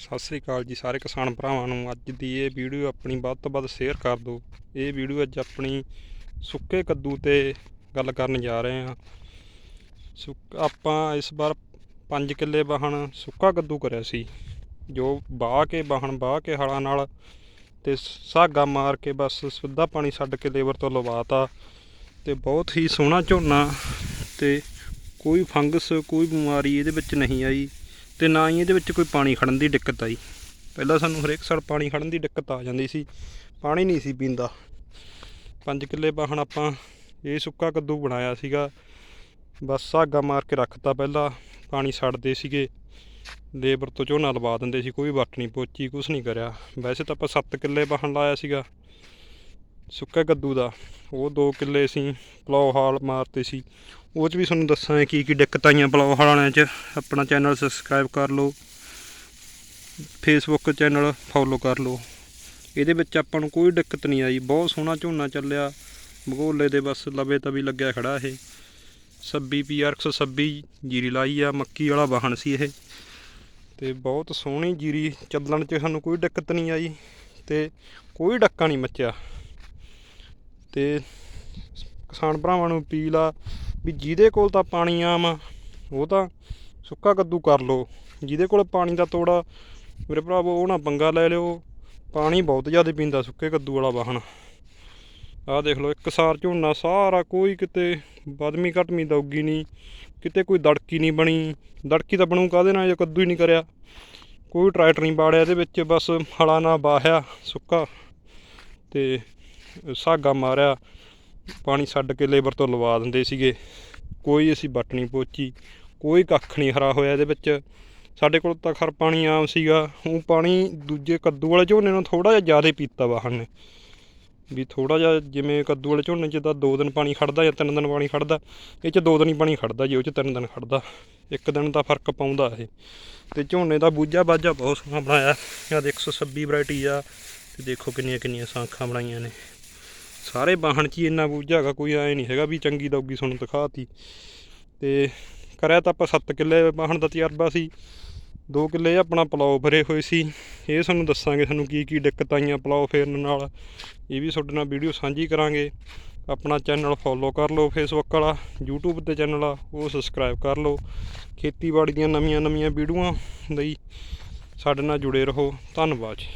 ਸਤਿ ਸ੍ਰੀ ਅਕਾਲ ਜੀ ਸਾਰੇ ਕਿਸਾਨ ਭਰਾਵਾਂ ਨੂੰ। ਅੱਜ ਦੀ ਇਹ ਵੀਡੀਓ ਆਪਣੀ ਵੱਧ ਤੋਂ ਵੱਧ ਸ਼ੇਅਰ ਕਰ ਦਿਓ। ਇਹ ਵੀਡੀਓ ਅੱਜ ਆਪਣੀ ਸੁੱਕੇ ਕੱਦੂ ਤੇ ਗੱਲ ਕਰਨ ਜਾ ਰਹੇ ਹਾਂ। ਸੁੱਕ, ਆਪਾਂ ਇਸ ਵਾਰ 5 ਕਿੱਲੇ ਵਾਹਣ ਸੁੱਕਾ ਕੱਦੂ ਕਰਿਆ ਸੀ। ਜੋ ਬਾਹ ਕੇ ਵਾਹਣ ਬਾਹ ਕੇ ਹਲਾਂ ਨਾਲ ਤੇ ਸਾਗਾ ਮਾਰ ਕੇ ਬਸ ਸਿੱਧਾ ਪਾਣੀ ਛੱਡ ਕੇ ਲੇਬਰ ਤੋਂ ਲਵਾਤਾ ਤੇ ਬਹੁਤ ਹੀ ਸੋਹਣਾ ਝੋਨਾ ਤੇ ਕੋਈ ਫੰਗਸ, ਕੋਈ ਬਿਮਾਰੀ ਇਹਦੇ ਵਿੱਚ ਨਹੀਂ ਆਈ। ਤੇ ਨਾ ਹੀ ਇਹਦੇ ਵਿੱਚ ਕੋਈ ਪਾਣੀ ਖੜਨ ਦੀ ਦਿੱਕਤ ਆਈ। ਪਹਿਲਾਂ ਸਾਨੂੰ ਹਰੇਕ ਸਾਲ ਪਾਣੀ ਖੜਨ ਦੀ ਦਿੱਕਤ ਆ ਜਾਂਦੀ ਸੀ। ਪਾਣੀ ਨਹੀਂ ਸੀ ਪੀਂਦਾ। 5 ਕਿੱਲੇ ਬਾਹਣ ਆਪਾਂ ਇਹ ਸੁੱਕਾ ਕੱਦੂ ਬਣਾਇਆ ਸੀਗਾ। ਬਸ ਸਾਗਾ ਮਾਰ ਕੇ ਰੱਖਤਾ ਪਹਿਲਾਂ, ਪਾਣੀ ਛੱਡਦੇ ਸੀਗੇ। ਲੇਬਰ ਤੋਂ ਝੋਨਾ ਲਵਾ ਦਿੰਦੇ ਸੀ, ਕੋਈ ਵੱਟ ਨਹੀਂ ਪੋਚੀ ਕੁਛ ਨਹੀਂ ਕਰਿਆ। ਵੈਸੇ ਤਾਂ ਆਪਾਂ 7 ਕਿੱਲੇ ਬਾਹਣ ਲਾਇਆ ਸੀਗਾ ਸੁੱਕਾ ਕੱਦੂ ਦਾ। ਉਹ 2 ਕਿੱਲੇ ਅਸੀਂ ਪਲੋ ਹਾਲ ਮਾਰਤੇ ਸੀ। ਉਹ 'ਚ ਵੀ ਤੁਹਾਨੂੰ ਦੱਸਾਂ ਕੀ ਕੀ ਦਿੱਕਤ ਆਈਆਂ ਪਲੋ ਹਾਲਾਂ 'ਚ। ਆਪਣਾ ਚੈਨਲ ਸਬਸਕ੍ਰਾਈਬ ਕਰ ਲਓ। ਫੇਸਬੁੱਕ ਚੈਨਲ ਫੋਲੋ ਕਰ ਲਓ। ਇਹਦੇ ਵਿੱਚ ਆਪਾਂ ਨੂੰ ਕੋਈ ਦਿੱਕਤ ਨਹੀਂ ਆਈ। ਬਹੁਤ ਸੋਹਣਾ ਝੋਨਾ ਚੱਲਿਆ। ਭਗੋਲੇ ਦੇ ਬਸ ਲਵੇ ਤਵੀ ਲੱਗਿਆ ਖੜਾ ਇਹ। 26 ਪੀਆਰ 126 ਜੀਰੀ ਲਾਈ ਆ। ਮੱਕੀ ਵਾਲਾ ਵਾਹਣ ਸੀ ਇਹ। ਤੇ ਬਹੁਤ ਸੋਹਣੀ ਜੀਰੀ ਚੱਲਣ 'ਚ ਸਾਨੂੰ ਕੋਈ ਦਿੱਕਤ ਨਹੀਂ ਆਈ। ਤੇ ਕੋਈ ਡੱਕਾ ਨਹੀਂ ਮੱਚਿਆ। ਤੇ ਕਿਸਾਨ ਭਰਾਵਾਂ ਨੂੰ ਅਪੀਲ ਆ ਵੀ ਜਿਹਦੇ ਕੋਲ ਤਾਂ ਪਾਣੀ ਆਮ ਆ, ਉਹ ਤਾਂ ਸੁੱਕਾ ਕੱਦੂ ਕਰ ਲਓ। ਜਿਹਦੇ ਕੋਲ ਪਾਣੀ ਦਾ ਤੋੜਾ, ਮੇਰੇ ਭਰਾਵੋ ਉਹ ਨਾ ਪੰਗਾ ਲੈ ਲਿਓ। ਪਾਣੀ ਬਹੁਤ ਜ਼ਿਆਦਾ ਪੀਂਦਾ ਸੁੱਕੇ ਕੱਦੂ ਵਾਲਾ ਵਾਹਣ ਆਹ ਦੇਖ ਲਓ, ਇੱਕ ਸਾਰ ਝੋਨਾ, ਸਾਰਾ ਕੋਈ ਕਿਤੇ ਬਦਮੀ ਘਟਮੀ ਦੌਗੀ ਨਹੀਂ। ਕਿਤੇ ਕੋਈ ਦੜਕੀ ਨਹੀਂ ਬਣੀ। ਦੜਕੀ ਤਾਂ ਬਣੂ ਕਾਹਦੇ ਨਾਲ ਜੇ ਕੱਦੂ ਹੀ ਨਹੀਂ ਕਰਿਆ? ਕੋਈ ਟਰੈਕਟਰ ਨਹੀਂ ਬਾੜਿਆ ਇਹਦੇ ਵਿੱਚ, ਬਸ ਹਲਾ ਨਾ ਬਾਹਿਆ ਸੁੱਕਾ ਤੇ ਸਾਗਾ ਮਾਰਿਆ। ਪਾਣੀ ਛੱਡ ਕੇ ਲੇਬਰ ਤੋਂ ਲਵਾ ਦਿੰਦੇ ਸੀਗੇ। ਕੋਈ ਅਸੀਂ ਵੱਟ ਨਹੀਂ ਪੋਚੀ, ਕੋਈ ਕੱਖ ਨਹੀਂ ਹਰਾ ਹੋਇਆ ਇਹਦੇ ਵਿੱਚ। ਸਾਡੇ ਕੋਲ ਤਾਂ ਖਰ ਪਾਣੀ ਆਮ ਸੀਗਾ, ਉਹ ਪਾਣੀ ਦੂਜੇ ਕੱਦੂ ਵਾਲੇ ਝੋਨੇ ਨੂੰ ਥੋੜਾ ਜਿਹਾ ਜ਼ਿਆਦਾ ਪੀਤਾ ਵਾਹਣ ਨੇ ਵੀ ਥੋੜਾ ਜਿਹਾ ਜਿਵੇਂ ਕੱਦੂ ਵਾਲੇ ਝੋਨੇ 'ਚ ਤਾਂ 2 ਦਿਨ ਪਾਣੀ ਖੜਦਾ ਜਾਂ 3 ਦਿਨ ਪਾਣੀ ਖੜਦਾ, ਇਹ 'ਚ 2 ਦਿਨ ਹੀ ਪਾਣੀ ਖੜਦਾ ਜੀ ਉਹ 'ਚ 3 ਦਿਨ ਖੜਦਾ। ਇੱਕ ਦਿਨ ਤਾਂ ਫ਼ਰਕ ਪਾਉਂਦਾ ਇਹ। ਤੇ ਝੋਨੇ ਦਾ ਬੂਝਾ ਬਾਝਾ ਬਹੁਤ ਸੋਹਣਾ ਬਣਾਇਆ। ਆਹ 126 ਵੈਰਾਈਟੀ ਆ। ਤੇ ਦੇਖੋ ਕਿੰਨੀਆਂ ਕਿੰਨੀਆਂ ਸਾਂਖਾਂ ਬਣਾਈਆਂ ਨੇ। ਸਾਰੇ ਬਾਹਣ 'ਚ ਹੀ ਇੰਨਾ ਬੂਝਾ ਹੈਗਾ, ਕੋਈ ਐ ਨਹੀਂ ਹੈਗਾ ਵੀ ਚੰਗੀ ਦਊਗੀ ਤੁਹਾਨੂੰ ਦਿਖਾਤੀ। ਤੇ ਕਰਿਆ ਤਾਂ ਆਪਾਂ 7 ਕਿੱਲੇ ਬਾਹਣ ਦਾ ਤਜਰਬਾ ਸੀ 2 ਕਿੱਲੇ ਆਪਣਾ ਪਲਾਓ ਭਰੇ ਹੋਏ ਸੀ। ਇਹ ਤੁਹਾਨੂੰ ਦੱਸਾਂਗੇ ਸਾਨੂੰ ਕੀ ਕੀ ਦਿੱਕਤ ਆਈਆਂ ਪਲਾਓ ਫੇਰਨ ਨਾਲ। ਇਹ ਵੀ ਤੁਹਾਡੇ ਨਾਲ ਵੀਡੀਓ ਸਾਂਝੀ ਕਰਾਂਗੇ। ਆਪਣਾ ਚੈਨਲ ਫੋਲੋ ਕਰ ਲਓ ਫੇਸਬੁੱਕ ਵਾਲਾ, YouTube ਤੇ ਚੈਨਲ ਆ, ਉਹ ਸਬਸਕ੍ਰਾਈਬ ਕਰ ਲਓ। ਖੇਤੀਬਾੜੀ ਦੀਆਂ ਨਵੀਆਂ ਨਵੀਆਂ ਵੀਡੀਓਆਂ ਲਈ ਸਾਡੇ ਨਾਲ ਜੁੜੇ ਰਹੋ। ਧੰਨਵਾਦ ਜੀ।